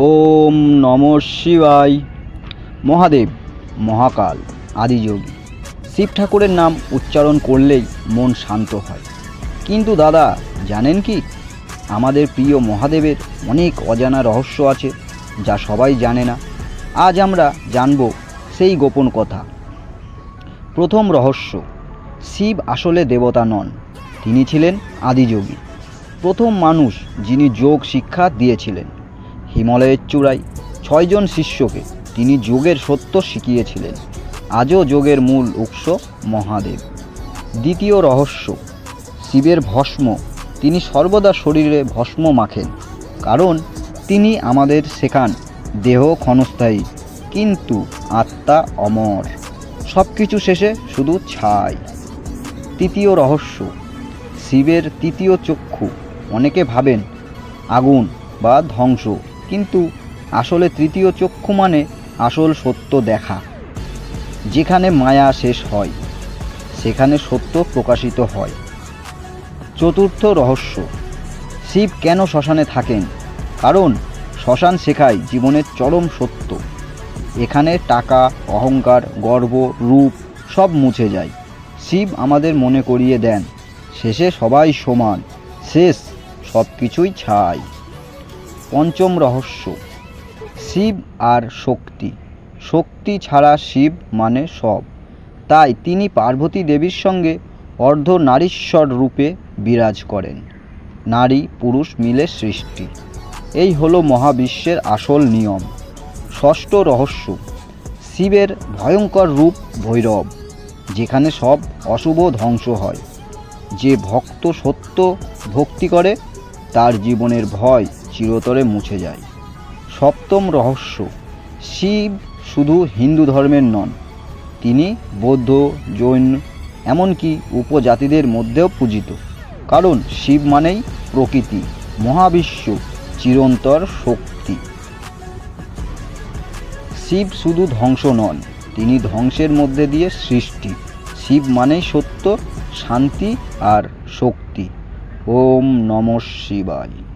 ওম নম শিবায়। মহাদেব, মহাকাল, আদিযোগী। শিব ঠাকুরের নাম উচ্চারণ করলেই মন শান্ত হয়। কিন্তু দাদা, জানেন কি? আমাদের প্রিয় মহাদেবের অনেক অজানা রহস্য আছে, যা সবাই জানে না। আজ আমরা জানব সেই গোপন কথা। প্রথম রহস্য, শিব আসলে দেবতা নন, তিনি ছিলেন আদিযোগী। প্রথম মানুষ যিনি যোগ শিক্ষা দিয়েছিলেন। হিমালয়ের চূড়ায় ছয়জন শিষ্যকে তিনি যোগের সত্য শিখিয়েছিলেন। আজও যোগের মূল উৎস মহাদেব। দ্বিতীয় রহস্য, শিবের ভস্ম। তিনি সর্বদা শরীরে ভস্ম মাখেন, কারণ তিনি আমাদের শেখান দেহ ক্ষণস্থায়ী, কিন্তু আত্মা অমর। সব কিছু শেষে শুধু ছাই। তৃতীয় রহস্য, শিবের তৃতীয় চক্ষু। অনেকে ভাবেন আগুন বা ধ্বংস। কিন্তু আসলে তৃতীয় চক্ষু মানে আসল সত্য দেখা। যেখানে মায়া শেষ হয়, সেখানে সত্য প্রকাশিত হয়। চতুর্থ রহস্য, শিব কেন শ্মশানে থাকেন? কারণ শ্মশান শেখায় জীবনের চরম সত্য। এখানে টাকা, অহংকার, গর্ব, রূপ সব মুছে যায়। শিব আমাদের মনে করিয়ে দেন, শেষে সবাই সমান, শেষ সব কিছুই ছাই পঞ্চম রহস্য, শিব আর শক্তি। শক্তি ছাড়া শিব মানে সব। তাই তিনি পার্বতী দেবীর সঙ্গে অর্ধ নারীশ্বর রূপে বিরাজ করেন। নারী, পুরুষ মিলে সৃষ্টি। এই হলো মহাবিশ্বের আসল নিয়ম। ষষ্ঠ রহস্য, শিবের ভয়ঙ্কর রূপ ভৈরব, যেখানে সব অশুভ ধ্বংস হয়। যে ভক্ত সত্য ভক্তি করে, তার জীবনের ভয় চিরতরে মুছে যায়। সপ্তম রহস্য, শিব শুধু হিন্দু ধর্মের নন, তিনি বৌদ্ধ, জৈন, এমনকি উপজাতিদের মধ্যেও পূজিত। কারণ শিব মানেই প্রকৃতি, মহাবিশ্ব, চিরন্তর শক্তি। শিব শুধু ধ্বংস নন, তিনি ধ্বংসের মধ্যে দিয়ে সৃষ্টি। শিব মানেই সত্য, শান্তি আর শক্তি। ওম নম শিবায়।